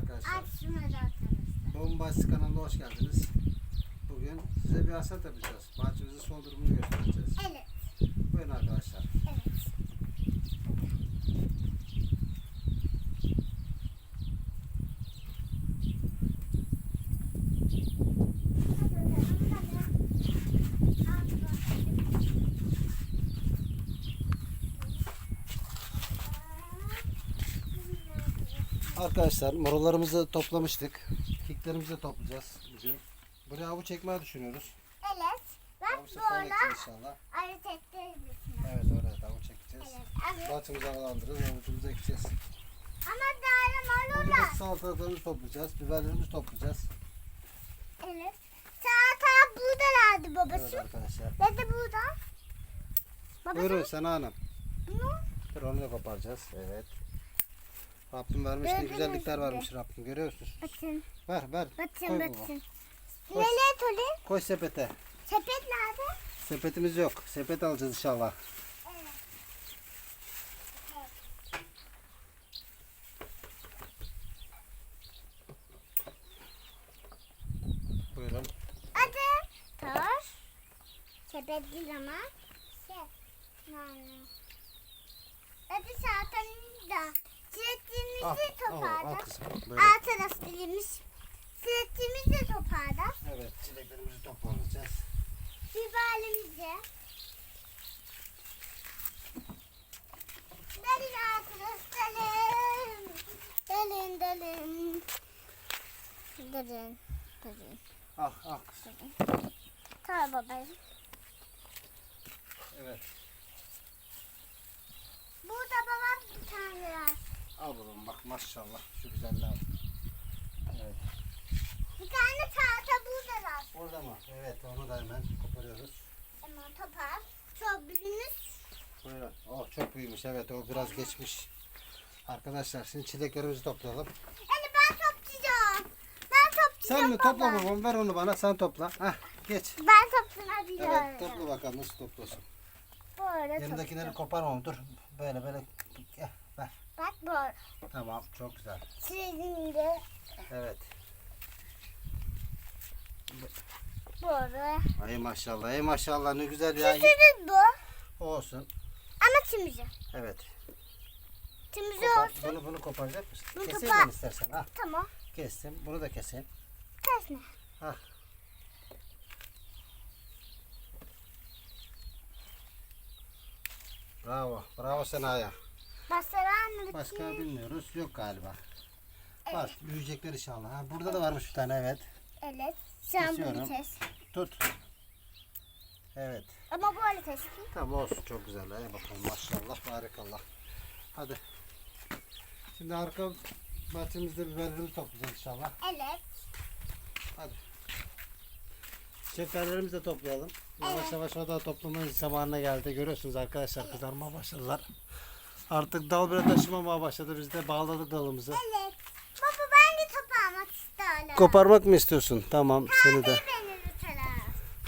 arkadaşlar. Bombastik kanalına hoş geldiniz. Bugün size bir hasat yapacağız. Bahçemizin son durumunu göstereceğiz. Evet. Buyurun arkadaşlar. Evet. Arkadaşlar marullarımızı toplamıştık. Kiklerimizi de toplayacağız bugün. Buraya avuç çekmeyi düşünüyoruz. Evet. Bak Avuç falan böyle ekeceğiz inşallah. ayırt ettiririz. Evet oraya da avuç çekeceğiz. Evet. Evet. Bahçemizi havalandırırız. Avucumuzu ekeceğiz. Ama daha Burada marula. salatalarımızı toplayacağız. Biberlerimizi toplayacağız. Evet. Salata buradalardı Evet babası. arkadaşlar. Ne de burada? Buyurun Sena Hanım. Bunu Dur onu da koparacağız. Evet. Rabbim vermiş ne güzellikler vermiş Rabbim. Görüyorsunuz. Bakın. Ver ver. Bakın Koy baba. bakın. Koy. Tolin? Koy sepete. Sepet nerede? Sepetimiz yok. Sepet alacağız inşallah. Buyurun. Adı Tor. Sepet değil ama. Şey. Yani. Adı salatanın da. Siletimizi Al, al, al toparlar. kızım. Böyle. Alt taraf dilimiz. Siletimizi toparlar. Evet çileklerimizi toplayacağız. Biberimizi. Delin arkadaşlarım. Delin delin. Delin. Delin. Ah ah kızım. Tamam babacığım. Evet. Burada babam bir tane var. Al babam bak maşallah şu güzeller. Evet. Bir tane tahta burada var. Orada mı? Evet onu da hemen koparıyoruz. Hemen topar. Çok büyümüş. Buyurun. Oh çok büyümüş evet o biraz geçmiş. Arkadaşlar şimdi çileklerimizi toplayalım. Yani ben toplayacağım. Ben toplayacağım Sen mi baba. topla babam ver onu bana sen topla. Hah geç. Ben toplayabiliyorum. Evet topla bakalım nasıl topluyorsun. Böyle Yanındakileri toplayacağım. koparmam dur. Böyle böyle Gel, ver. Bak böyle. Tamam çok güzel. Şimdi Evet. böyle. Ay maşallah ay maşallah ne güzel ya. Küçücük bu. Olsun. Ama tümüzü. Evet. Kopar, olsun. bunu bunu koparacak mısın? Bunu Keseyim ben istersen. Ah Tamam. kestim. Bunu da keseyim. Kesme. Ah. Bravo. Bravo Sena'ya. Basaran Başka bilmiyoruz. Yok galiba. Var. Büyüyecekler inşallah. Ha, burada da varmış bir tane evet. Evet. Sen bunu. Tut. Evet. Ama böyle kes. Tamam olsun çok güzel. Hadi bakalım maşallah barikallah. Hadi. Şimdi arka bahçemizde biberlerimizi toplayacağız inşallah. Evet. Hadi. Şekerlerimizi de toplayalım. Yavaş Evet. yavaş o da toplamanın zamanına geldi. Görüyorsunuz arkadaşlar kızarmaya başladılar. Artık dal bile taşımamaya başladı. Biz de bağladık dalımızı. Evet. Baba ben de toparmak istiyorum. Koparmak mı istiyorsun? Tamam seni de. Beni lütfen.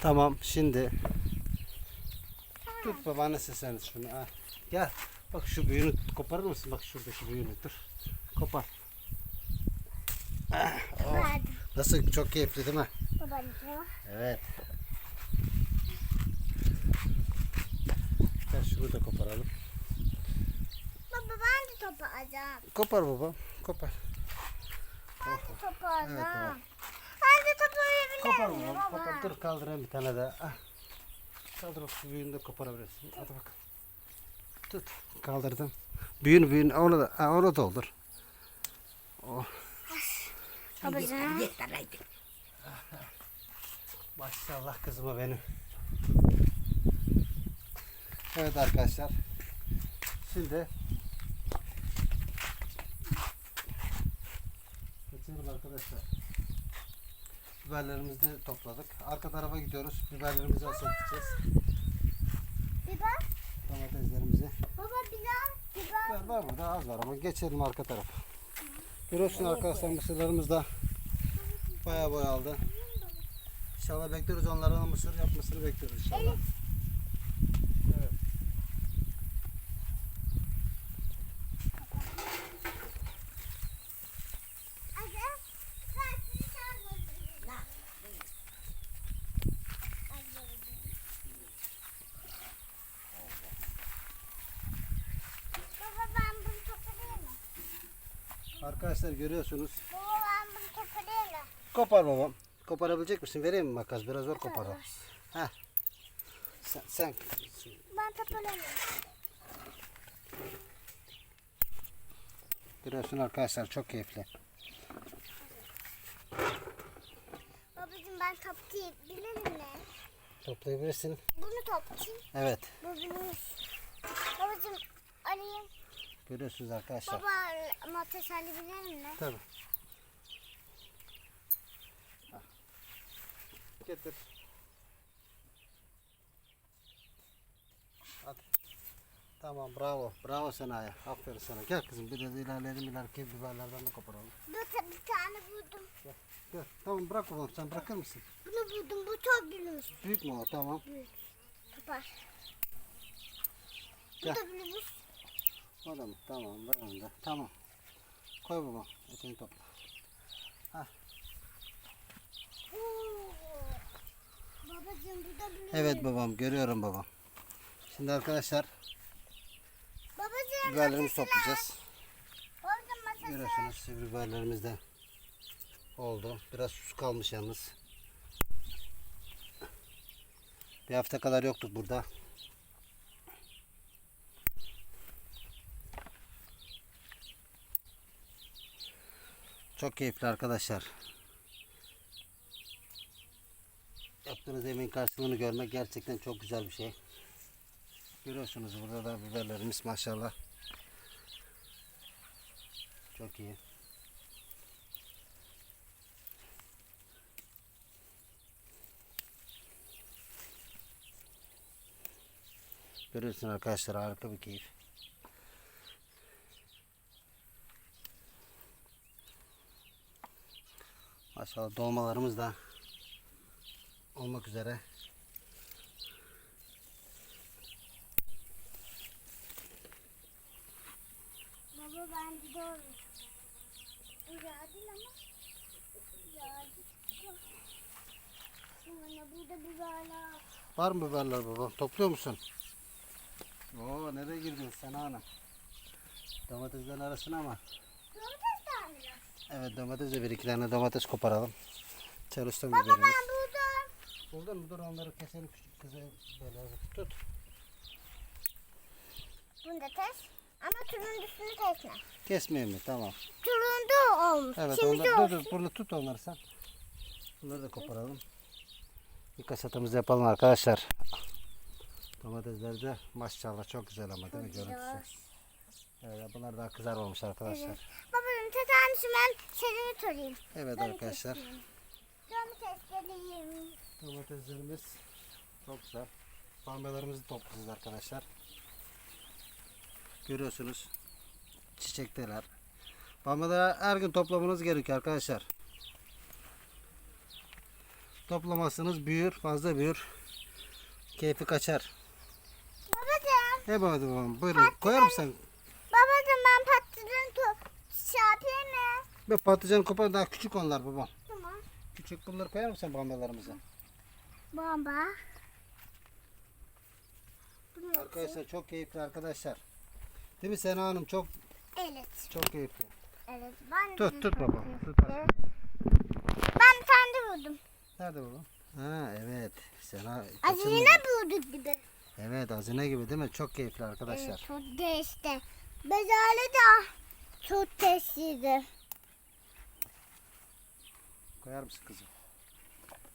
Tamam şimdi. Tut babaannesi sen şunu. Ha. Gel. Bak şu büyüğünü koparır mısın? Bak şuradaki büyüğünü dur. Kopar. Ah, oh. Verdim. Nasıl çok keyifli değil mi? Babacığım. Evet. Gel şunu da koparalım. Baba ben de toparlayacağım. Kopar baba. Kopar. Ben de toparlayacağım. Evet, baba. Ben de toparlayabilir Kopar miyim baba. baba? Kopar. Dur kaldırayım bir tane daha. Ah. Kaldır bak büyüğünü de koparabilirsin. Hadi bak. Tut. Kaldırdım. Büyüğünü büyüğünü onu da, ha, onu da olur. Oh. Babacığım. Maşallah kızıma benim. Evet arkadaşlar. Şimdi geçelim arkadaşlar. Biberlerimizi de topladık. Arka tarafa gidiyoruz. Biberlerimizi asıltacağız. Biber. Domateslerimizi. Baba biber. Biber. Var, var burada az var ama geçelim arka tarafa. Görüyorsun arkadaşlar mısırlarımız da bayağı boy aldı. İnşallah bekliyoruz onlardan mısır yapmasını bekliyoruz inşallah. Evet. Arkadaşlar görüyorsunuz. Kopar babam. Koparabilecek misin? Vereyim mi makas? Biraz zor. Olur. Heh. Sen, sen Ben toparlayayım. görüyorsun arkadaşlar çok keyifli. Babacığım ben toplayabilirim mi? Toplayabilirsin. Bunu toplayayım. Evet. Bu benim. Görüyorsunuz arkadaşlar. Baba matas alabilir mi? Tabii. Al. Getir. Hadi. Tamam bravo. Bravo sana ya. Aferin sana. Gel kızım biraz ilerleyelim ileriki biberlerden de koparalım. Bir, ta- bir tane buldum. Gel. Tamam bırak babam sen bırakır mısın? Bunu buldum. Bu çok büyümüş. Büyük mü o? Tamam. Büyük. Topar. Bu Gel. da büyümüş. O da mı? Tamam ver onu da. Tamam. Koy babam. Eteğini topla. Oo. Babacığım bu da. Evet babam görüyorum babam. Şimdi arkadaşlar Babacığım biberlerimizi masası toplayacağız. Babacığım masası. Görüyorsunuz sivri biberlerimiz de oldu. Biraz sus kalmış yalnız. Bir hafta kadar yoktuk burada. Çok keyifli arkadaşlar. Yaptığınız emeğin karşılığını görmek gerçekten çok güzel bir şey. Görüyorsunuz burada da biberlerimiz maşallah. Çok iyi. Görüyorsun arkadaşlar harika bir keyif. Maşallah dolmalarımız da olmak üzere. Baba ben gidiyorum. Bu yağdı ama. Yağdı. Sonra burada biberler. Var mı biberler baba? Topluyor musun? Oo nereye girdin sen hanım? Domateslerin arasına ama. Domates tanıyor. Evet domates de bir iki tane domates koparalım. Çalıştım Baba biberimiz. ben buldum. Buldun mu? Dur onları keselim küçük kızı böyle tut. Bunu da kes. Ama turuncusunu kesme. Kesmeyeyim mi? Tamam. Turuncu olmuş. Evet Şimdi onları, dur, dur, bunu tut onları sen. Bunları da koparalım. Bir kaşatımızı yapalım arkadaşlar. Domatesler de maşallah çok güzel ama değil mi görüntüsü? Evet bunlar daha kızarmamış arkadaşlar. Babacığım tetanüsü ben seni sorayım. Evet arkadaşlar. Domatesleriyim. Domateslerimiz çok güzel. Bamyalarımızı toplayacağız arkadaşlar. Görüyorsunuz. Çiçekteler. Bamyaları her gün toplamanız gerekiyor arkadaşlar. Toplamazsanız büyür, fazla büyür. Keyfi kaçar. Babacığım. He babacığım buyurun. Koyar mısın? Ben top şey mı? Ve patlıcan kopar daha küçük onlar babam. Tamam. Küçük bunları koyar mısın bamyalarımıza? Bomba. Bunu Arkadaşlar çok keyifli arkadaşlar. Değil mi Sena Hanım? Çok Evet. çok keyifli. Evet. Ben Tut de tut sevdim. Tut. Ben bir tane de buldum. Nerede babam? Ha evet. Sena Hazine kaçırmadı. bulduk gibi. Evet hazine gibi değil mi? Çok keyifli arkadaşlar. Evet, çok değişti. Bezale de çok değişti. Koyar mısın kızım?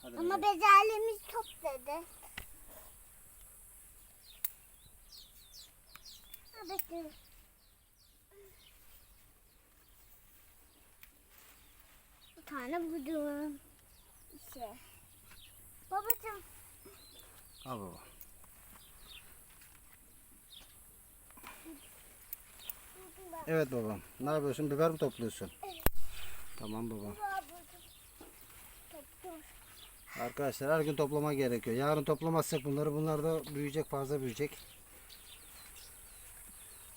Hadi Ama bakalım. bezalemiz topladı. Ha, bekle. Bir tane buldum. İşte. Babacığım Al baba. buldum ben. Evet babam. Ne yapıyorsun? Biber mi topluyorsun? Tamam babam. Arkadaşlar her gün toplama gerekiyor. Yarın toplamazsak bunları bunlar da büyüyecek fazla büyüyecek.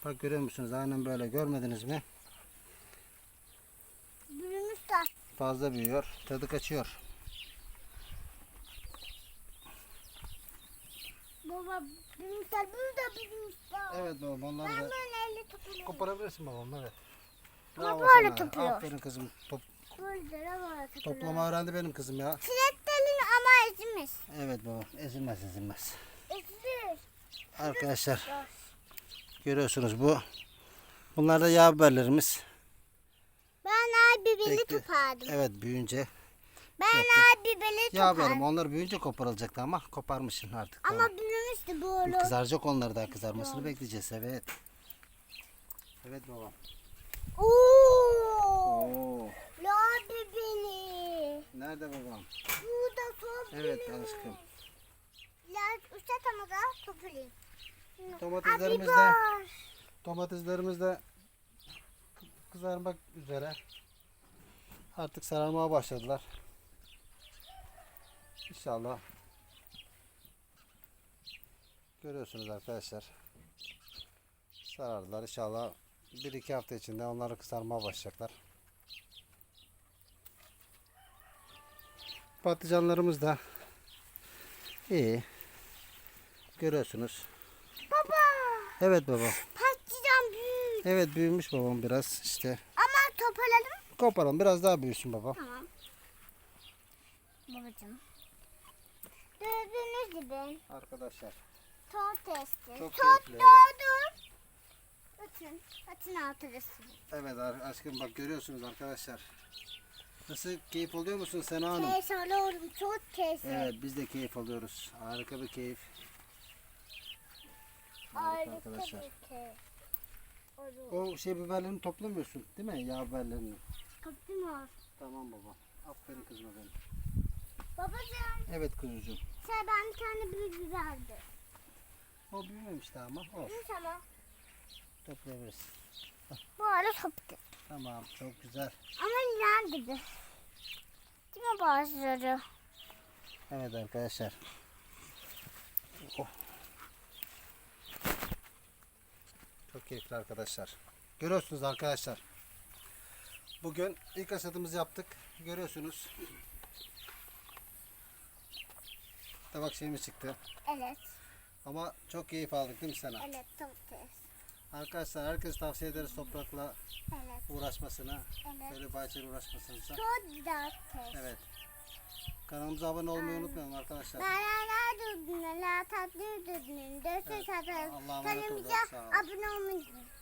Bak görüyor musunuz? Aynen böyle. Görmediniz mi? Büyümüş de. Fazla büyüyor. Tadı kaçıyor. Baba büyümüşler. Burada büyümüşler. Evet babam. Onları Ben da böyle elle topluyorum. koparabilirsin babam. Evet. Bravo böyle sana. topluyor. Aferin kızım. Top, Böyle böyle topluyor. toplama öğrendi benim kızım ya. Çileklerin ama ezmiş. Evet baba. Ezilmez ezilmez. Ezilir. Arkadaşlar görüyorsunuz bu. Bunlar da yağ biberlerimiz. Ben ay biberi Bekle. topardım. Evet büyüyünce. Ben ay biberi Yağ topardım. biberim onlar büyüyünce koparılacaktı ama koparmışsın artık. Ama Tamam. büyümüştü böyle. Kızaracak onlar daha kızarmasını bekleyeceğiz evet. Evet babam. Oo. Oo. La biberi. Nerede babam? Burada top Evet biberi. aşkım. La üstte tam da toplayayım. Domateslerimiz de domateslerimiz de kızarmak üzere. Artık sararmaya başladılar. İnşallah. Görüyorsunuz arkadaşlar. Sarardılar. İnşallah bir iki hafta içinde onları kızarmaya başlayacaklar. Patlıcanlarımız da iyi. Görüyorsunuz. Baba. Evet baba. Patlıcan büyük. Evet büyümüş babam biraz işte. Ama toparladım. Koparalım biraz daha büyüsün baba. Tamam. Babacığım. Gördüğünüz gibi Arkadaşlar. tot testi. Çok tot keyifli, evet. doğdu. Bütün. Bütün altı resim. Evet ar- aşkım bak görüyorsunuz arkadaşlar. Nasıl keyif oluyor musun Sena Hanım? Keyif alıyorum. Çok keyif. Evet biz de keyif alıyoruz. Harika bir keyif. Harika arkadaşlar. bir keyif. Olur. O şey biberlerini toplamıyorsun değil mi? Yağ biberlerini. Kaptım var. Tamam baba. Aferin kızıma benim. Babacığım Evet kuzucuğum. sen ben bir tane büyük. O büyümemiş daha ama olsun. Bu tamam. Toplayabiliriz. Bu arada toptu. Tamam çok güzel. Ama gibi. Değil mi bazıları? Evet arkadaşlar. Oh. Çok keyifli arkadaşlar. Görüyorsunuz arkadaşlar. Bugün ilk hasadımızı yaptık. Görüyorsunuz. Tabak şeyimiz çıktı. Evet. Ama çok keyif aldık değil mi sana? Evet toptu. Arkadaşlar herkes tavsiye ederiz toprakla Evet. uğraşmasını. Evet. Böyle bahçeyle uğraşmasını. Çok güzel test. Evet. Kanalımıza abone olmayı unutmayalım arkadaşlar. Beraber durdun, la tatlı durdun, emanet olun, Kanalımıza abone olmayı unutmayın.